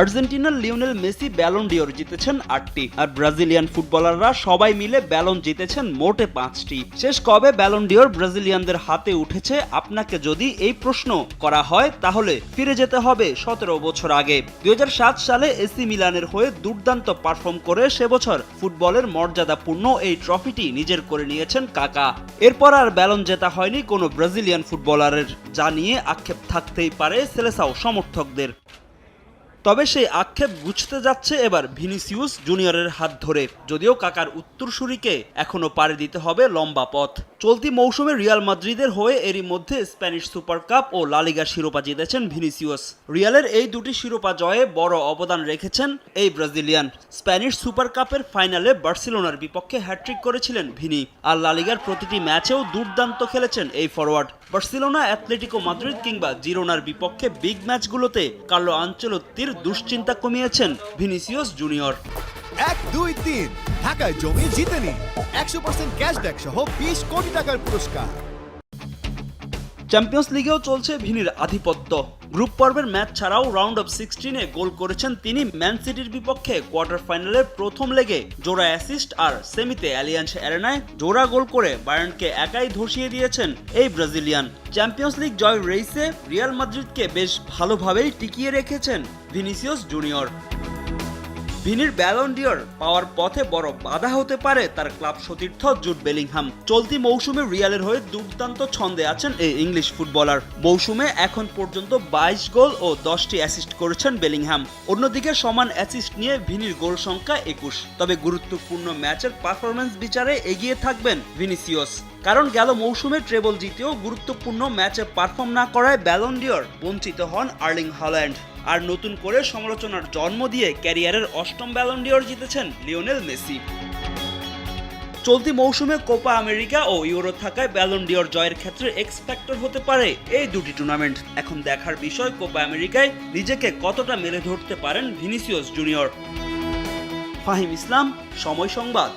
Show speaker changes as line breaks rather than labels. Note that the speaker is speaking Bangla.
আর্জেন্টিনার লিওনেল মেসি ব্যালন ডিওর জিতেছেন আটটি, আর ব্রাজিলিয়ান ফুটবলাররা সবাই মিলে ব্যালন জিতেছেন মোটে পাঁচটি। শেষ কবে ব্যালন ডিওর ব্রাজিলিয়ানদের হাতে উঠেছে? আপনাকে যদি এই প্রশ্ন করা হয়, তাহলে ফিরে যেতে হবে সতেরো বছর আগে। দুই হাজার সাত সালে এসি মিলানের হয়ে দুর্দান্ত পারফর্ম করে সে বছর ফুটবলের মর্যাদাপূর্ণ এই ট্রফিটি নিজের করে নিয়েছেন কাকা। এরপর আর ব্যালন জেতা হয়নি কোনো ব্রাজিলিয়ান ফুটবলারের, যা নিয়ে আক্ষেপ থাকতেই পারে সেলেসাও সমর্থকদের। তবে সেই আক্ষেপ বুঝতে যাচ্ছে এবার ভিনিসিউস জুনিয়রের হাত ধরে। যদিও কাকার উত্তরসূরিকে এখনও পাড়ি দিতে হবে লম্বা পথ। চলতি মৌসুমে রিয়াল মাদ্রিদের হয়ে এরই মধ্যে স্প্যানিশ সুপার কাপ ও লালিগা শিরোপা জিতেছেন ভিনিসিউস। রিয়ালের এই দুটি শিরোপা জয়ে বড় অবদান রেখেছেন এই ব্রাজিলিয়ান। স্প্যানিশ সুপার কাপের ফাইনালে বার্সেলোনার বিপক্ষে হ্যাট্রিক করেছিলেন ভিনি। আর লালিগার প্রতিটি ম্যাচেও দুর্দান্ত খেলেছেন এই ফরওয়ার্ড বার্সেলোনা অ্যাথলেটিকো মাদ্রিদ কিংবা জিরোনার বিপক্ষে বিগ ম্যাচগুলোতে কার্লো আঞ্চলত্তির দুশ্চিন্তা কমিয়েছেন ভিনিসিয়াস জুনিয়র।
এক দুই তিন। ঢাকায় জমি জিতে নিন। একশো পার্সেন্ট ক্যাশব্যাক সহ বিশ কোটি টাকার পুরস্কার।
চ্যাম্পিয়ন্স লিগেও চলছে ভিনির আধিপত্য। গ্রুপ পর্বের ম্যাচ ছাড়াও রাউন্ড অফ সিক্সটিনে গোল করেছেন তিনি ম্যান সিটির বিপক্ষে কোয়ার্টার ফাইনালের প্রথম লেগে জোড়া অ্যাসিস্ট আর সেমিতে অ্যালিয়ান্স অ্যারেনায় জোড়া গোল করে বায়ার্নকে একাই ধসিয়ে দিয়েছেন এই ব্রাজিলিয়ান। চ্যাম্পিয়ন্স লিগ জয় রেইসে রিয়াল মাদ্রিদকে বেশ ভালোভাবেই টিকিয়ে রেখেছেন ভিনিসিয়াস জুনিয়র ভিনির ব্যালন ডিওর পাওয়ার পথে বড় বাধা হতে পারে তার ক্লাব সতীর্থ জুট বেলিংহাম। চলতি মৌসুমে রিয়ালের হয়ে দুর্দান্ত ছন্দে আছেন এই ইংলিশ ফুটবলার। মৌসুমে এখন পর্যন্ত বাইশ গোল ও দশটি অ্যাসিস্ট করেছেন বেলিংহাম। অন্যদিকে সমান অ্যাসিস্ট নিয়ে ভিনির গোল সংখ্যা একুশ। তবে গুরুত্বপূর্ণ ম্যাচের পারফরমেন্স বিচারে এগিয়ে থাকবেন ভিনিসিয়স। কারণ গেল মৌসুমে ট্রেবল জিতেও গুরুত্বপূর্ণ ম্যাচে পারফর্ম না করায় ব্যালন ডিওর বঞ্চিত হন আর্লিং হল্যান্ড। আর নতুন করে সমালোচনার জন্ম দিয়ে ক্যারিয়ারের অষ্টম ব্যালন ডিওর জিতেছেন লিওনেল মেসি। চলতি মৌসুমে কোপা আমেরিকা ও ইউরো থাকায় ব্যালন ডিওর জয়ের ক্ষেত্রে এক্স ফ্যাক্টর হতে পারে এই দুটি টুর্নামেন্ট এখন দেখার বিষয়, কোপা আমেরিকায় নিজেকে কতটা মেলে ধরতে পারেন ভিনিসিয়াস জুনিয়র। ফাহিম ইসলাম, সময় সংবাদ।